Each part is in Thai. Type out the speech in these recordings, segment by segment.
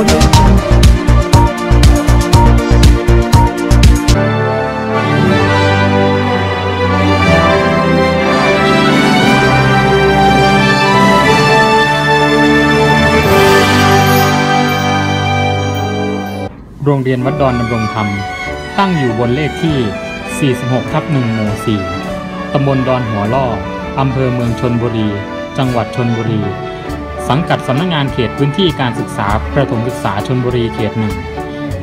โรงเรียนวัดดอนดำรงธรรม ตั้งอยู่บนเลขที่ 46 ทับ1หมู่ 4 ตำบลดอนหัวล่อ อำเภอเมืองชนบุรี จังหวัดชนบุรี สังกัดสำนักงานเขตพื้นที่การศึกษาประถมศึกษาชนบุรีเขตหนึ่ง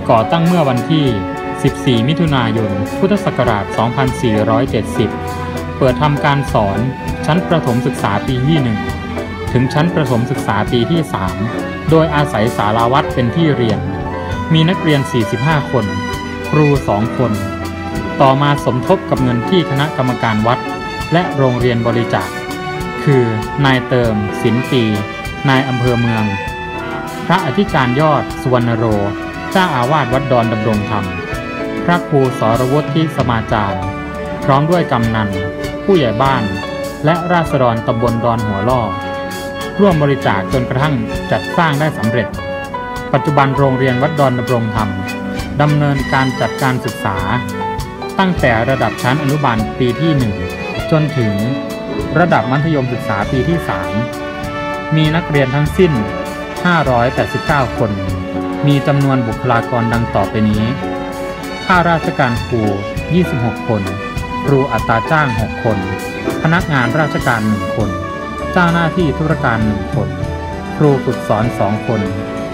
ก่อตั้งเมื่อวันที่ 14 มิถุนายน พุทธศักราช 2470 เปิดทำการสอนชั้นประถมศึกษาปีที่ 1 ถึงชั้นประถมศึกษาปีที่ 3 โดยอาศัยสาราวัดเป็นที่เรียน มีนักเรียน 45 คน ครู 2 คน ต่อมาสมทบกับเงินที่คณะกรรมการวัด และโรงเรียนบริจาค คือนายเติมสินปี นายอำเภอเมือง พระอธิการยอดสุวรรณโร เจ้าอาวาสวัดดอนดำรงธรรม พระครูสรวุฒิสมาจารย์ พร้อมด้วยกำนัน ผู้ใหญ่บ้าน และราษฎรตำบลดอนหัวล่อ ร่วมบริจาคจนกระทั่งจัดสร้างได้สำเร็จ ปัจจุบันโรงเรียนวัดดอนดำรงธรรมดำเนินการจัดการศึกษา ตั้งแต่ระดับชั้นอนุบาลปีที่ 1 จนถึงระดับมัธยมศึกษาปีที่ 3 มีนักเรียนทั้งสิ้น 589 คน มีจำนวนบุคลากรดังต่อไปนี้ ข้าราชการครู 26 คน ครูอัตราจ้าง 6 คน พนักงานราชการ 1 คน เจ้าหน้าที่ธุรการ 1 คน ครูฝึกสอน 2 คน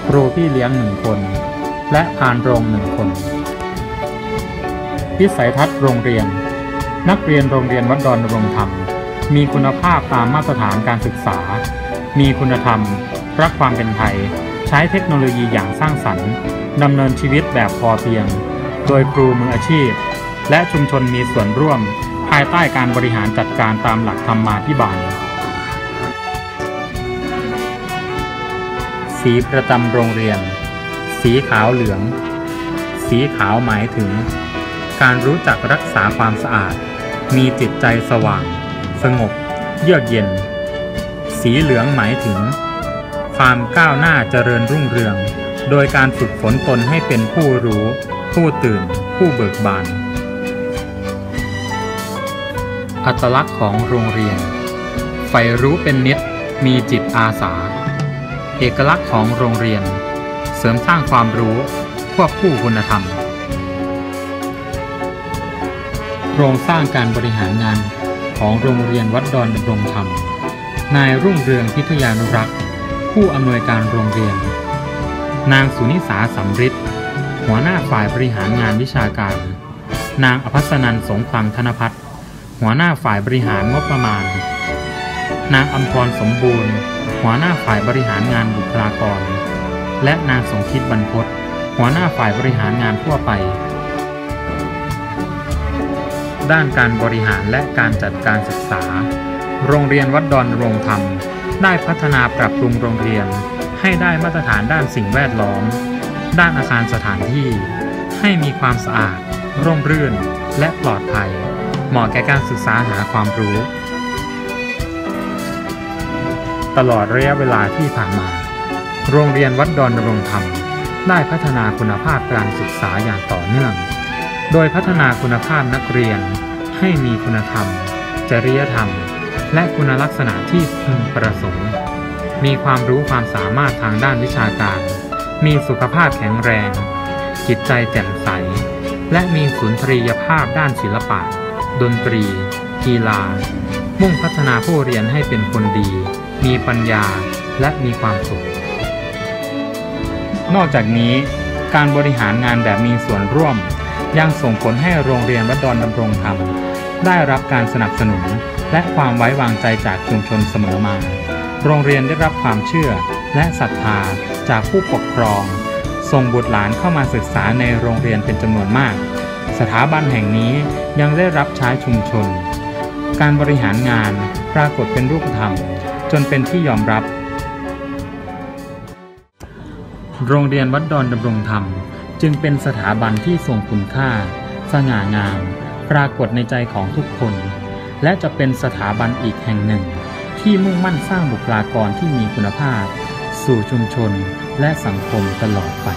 ครูพี่เลี้ยง 1 คน และพานโรง 1 คนวิสัยทัศน์โรงเรียน นักเรียนโรงเรียนวัดดอนรงธรรม มีคุณภาพตามมาตรฐานการศึกษา มีคุณธรรม รักความเป็นไทย ใช้เทคโนโลยีอย่างสร้างสรรค์ดำเนินชีวิตแบบพอเพียง โดยครูมืออาชีพ และชุมชนมีส่วนร่วม ภายใต้การบริหารจัดการตามหลักธรรมาภิบาลสีประจำโรงเรียน สีขาวเหลือง สีขาวหมายถึง การรู้จักรักษาความสะอาด มีจิตใจสว่าง สงบ เยือกเย็น สีเหลืองหมายถึง ความก้าวหน้าเจริญรุ่งเรือง โดยการฝึกฝนตนให้เป็นผู้รู้ ผู้ตื่น ผู้เบิกบาน อัตลักษณ์ของโรงเรียนใฝ่รู้เป็นนิดมีจิตอาสา เอกลักษณ์ของโรงเรียน เสริมสร้างความรู้ควบคู่คุณธรรม โครงสร้างการบริหารงานของโรงเรียนวัดดอนดำรงธรรม นายรุ่งเรืองพิทยานุรักษ์ ผู้อำนวยการโรงเรียน นางสุนิสาสำริดหัวหน้าฝ่ายบริหารงานวิชาการ นางอภัสนันสงคลังธนพัฒน์หัวหน้าฝ่ายบริหารงบประมาณ นางอัมพรสมบูรณ์ หัวหน้าฝ่ายบริหารงานบุคลากร และนางสมคิดบรรพตหัวหน้าฝ่ายบริหารงานทั่วไป ด้านการบริหารและการจัดการศึกษา โรงเรียนวัดดอนโรงธรรม ได้พัฒนาปรับปรุงโรงเรียน ให้ได้มาตรฐานด้านสิ่งแวดล้อม ด้านอาคารสถานที่ ให้มีความสะอาด ร่มรื่น และปลอดภัย เหมาะแก่การศึกษาหาความรู้ ตลอดระยะเวลาที่ผ่านมา โรงเรียนวัดดอนรงธรรม ได้พัฒนาคุณภาพการศึกษาอย่างต่อเนื่อง โดยพัฒนาคุณภาพนักเรียน ให้มีคุณธรรม จริยธรรม และคุณลักษณะที่พึงประสงค์ มีความรู้ความสามารถทางด้านวิชาการ มีสุขภาพแข็งแรง จิตใจแจ่มใส และมีสุนทรียภาพด้านศิลปะ ดนตรี กีฬา มุ่งพัฒนาผู้เรียนให้เป็นคนดี มีปัญญาและมีความสุข นอกจากนี้ การบริหารงานแบบมีส่วนร่วม ยังส่งผลให้โรงเรียนวัดดอนดำรงธรรมได้รับการสนับสนุน และความไว้วางใจจากชุมชนเสมอมา โรงเรียนได้รับความเชื่อและศรัทธาจากผู้ปกครอง ส่งบุตรหลานเข้ามาศึกษาในโรงเรียนเป็นจำนวนมาก สถาบันแห่งนี้ยังได้รับใช้ชุมชน การบริหารงานปรากฏเป็นรูปธรรม จนเป็นที่ยอมรับ โรงเรียนวัดดอนดำรงธรรม จึงเป็นสถาบันที่ทรงคุณค่า สง่างาม ปรากฏในใจของทุกคน และจะเป็นสถาบันอีกแห่งหนึ่ง ที่มุ่งมั่นสร้างบุคลากรที่มีคุณภาพ สู่ชุมชนและสังคมตลอดไป